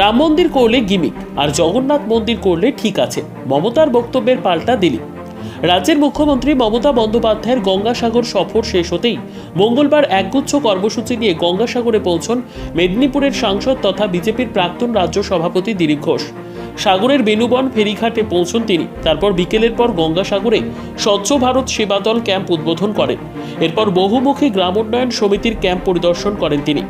রাম মন্দির করলে গিমিক, আর জগন্নাথ মন্দির করলে ঠিক আছে। মমতার বক্তব্যের পাল্টা দিলীপ রাজ্যের মুখ্যমন্ত্রী মমতা বন্দ্যোপাধ্যায়ের গঙ্গাসাগর সফর শেষ হতেই মঙ্গলবার একগুচ্ছ কর্মসূচি নিয়ে গঙ্গাসাগরে পৌঁছন মেদিনীপুরের সাংসদ তথা বিজেপির প্রাক্তন রাজ্য সভাপতি দিলীপ ঘোষ। সাগরের বেনুবন ফেরিঘাটে পৌঁছন তিনি। তারপর বিকেলের পর গঙ্গাসাগরে স্বচ্ছ ভারত সেবাদল ক্যাম্প উদ্বোধন করেন। এরপর বহুমুখী গ্রাম উন্নয়ন সমিতির ক্যাম্প পরিদর্শন করেন তিনি।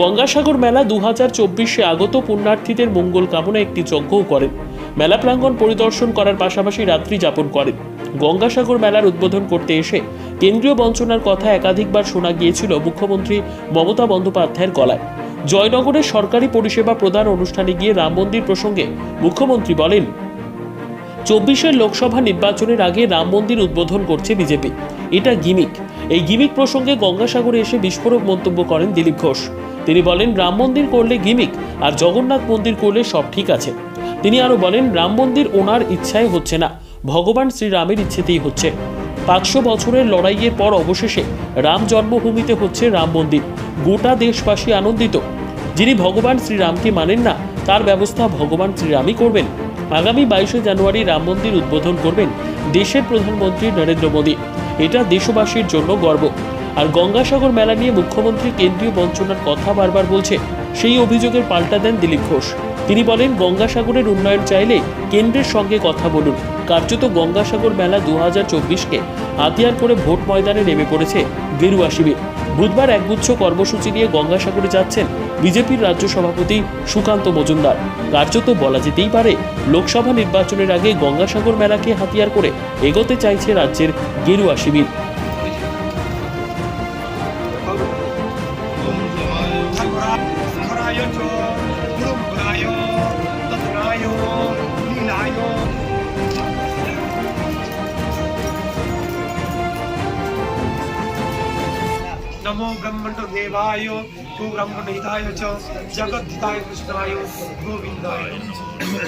গঙ্গাসাগর মেলা দু হাজার চব্বিশে আগত পুণ্যার্থীদের মঙ্গল কামনা একটি যজ্ঞও করেন। মেলা প্রাঙ্গণ পরিদর্শন করার পাশাপাশি রাত্রি যাপন করেন। গঙ্গাসাগর মেলার উদ্বোধন করতে এসে কেন্দ্রীয় বঞ্চনার কথা একাধিকবার শোনা গিয়েছিল মুখ্যমন্ত্রী মমতা বন্দ্যোপাধ্যায়ের গলায়। জয়নগরের সরকারি পরিষেবা প্রদান অনুষ্ঠানে গিয়ে রাম মন্দির প্রসঙ্গে মুখ্যমন্ত্রী বলেন, চব্বিশের লোকসভা নির্বাচনের আগে রাম মন্দির উদ্বোধন করছে বিজেপি। এটা গিমিক। এই গিমিক প্রসঙ্গে গঙ্গাসাগরে এসে বিস্ফোরক মন্তব্য করেন দিলীপ ঘোষ। তিনি বলেন, রাম মন্দির করলে গিমিক আর জগন্নাথ মন্দির করলে সব ঠিক আছে। তিনি আরও বলেন, রাম মন্দির ওনার ইচ্ছায় হচ্ছে না, ভগবান শ্রীরামের ইচ্ছেতেই হচ্ছে। পাঁচশো বছরের লড়াইয়ের পর অবশেষে রাম জন্মভূমিতে হচ্ছে রাম মন্দির। গোটা দেশবাসী আনন্দিত। যিনি ভগবান শ্রীরামকে মানেন না, তার ব্যবস্থা ভগবান শ্রীরামই করবেন। আগামী বাইশে জানুয়ারি রাম মন্দির উদ্বোধন করবেন দেশের প্রধানমন্ত্রী নরেন্দ্র মোদী। এটা দেশবাসীর জন্য গর্ব। আর গঙ্গাসাগর মেলা নিয়ে মুখ্যমন্ত্রী কেন্দ্রীয় বঞ্চনার কথা বারবার বলছে, সেই অভিযোগের পাল্টা দেন দিলীপ ঘোষ। তিনি বলেন, গঙ্গাসাগরের উন্নয়ন চাইলে কেন্দ্রের সঙ্গে কথা বলুন। কার্যত গঙ্গাসাগর মেলা দু হাজার চব্বিশকে হাতিয়ার করে ভোট ময়দানে নেমে পড়েছে গেরুয়া শিবির। বুধবার একগুচ্ছ কর্মসূচি নিয়ে গঙ্গাসাগরে যাচ্ছেন বিজেপির রাজ্য সভাপতি সুকান্ত মজুমদার। কার্যত বলা যেতেই পারে, লোকসভা নির্বাচনের আগে গঙ্গাসাগর মেলাকে হাতিয়ার করে এগোতে চাইছে রাজ্যের গেরুয়া শিবির। नमो ब्रह्मण्डदेवाय गो ब्रह्मणहिताय च जगद्धिताय कृष्णाय गोविन्दाय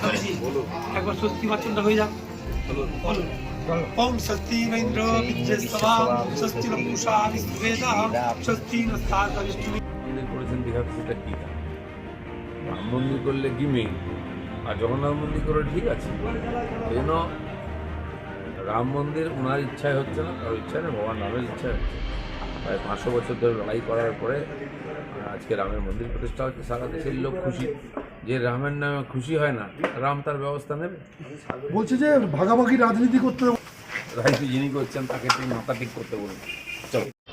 স্বামীজি, একবার স্বস্তি বাচনটা হয়ে যাক বলুন ওম স্বস্তি ইন্দ্র বিদ্যস্তবা স্বস্তি নপুষা বিশ্ববেদা স্বস্তি নস্তাদরিষ্টু মন্দির করেছেন দীঘাতে সেটা ঠিক আছে রাম মন্দির করলে গিমিক আর জগন্নাথ মন্দির করলে ঠিক আছে এই জন্য রাম মন্দির ওনার ইচ্ছায় হচ্ছে না কারোর ইচ্ছা নেই ভগবান রামের ইচ্ছায় হচ্ছে প্রায় পাঁচশো বছর ধরে লড়াই করার পরে আজকে রামের মন্দির প্রতিষ্ঠা হচ্ছে সারা দেশের লোক খুশি। যে রামের নামে খুশি হয় না রাম তার ব্যবস্থা নেবে? বলছে যে ভাগাভাগি রাজনীতি করতে রাজনীতি যিনি করছেন তাকে তিনি মাথা ঠিক করতে বলুন।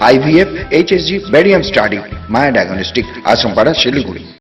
IVF HSG barium study Maya diagnostic Ashrampara Siliguri.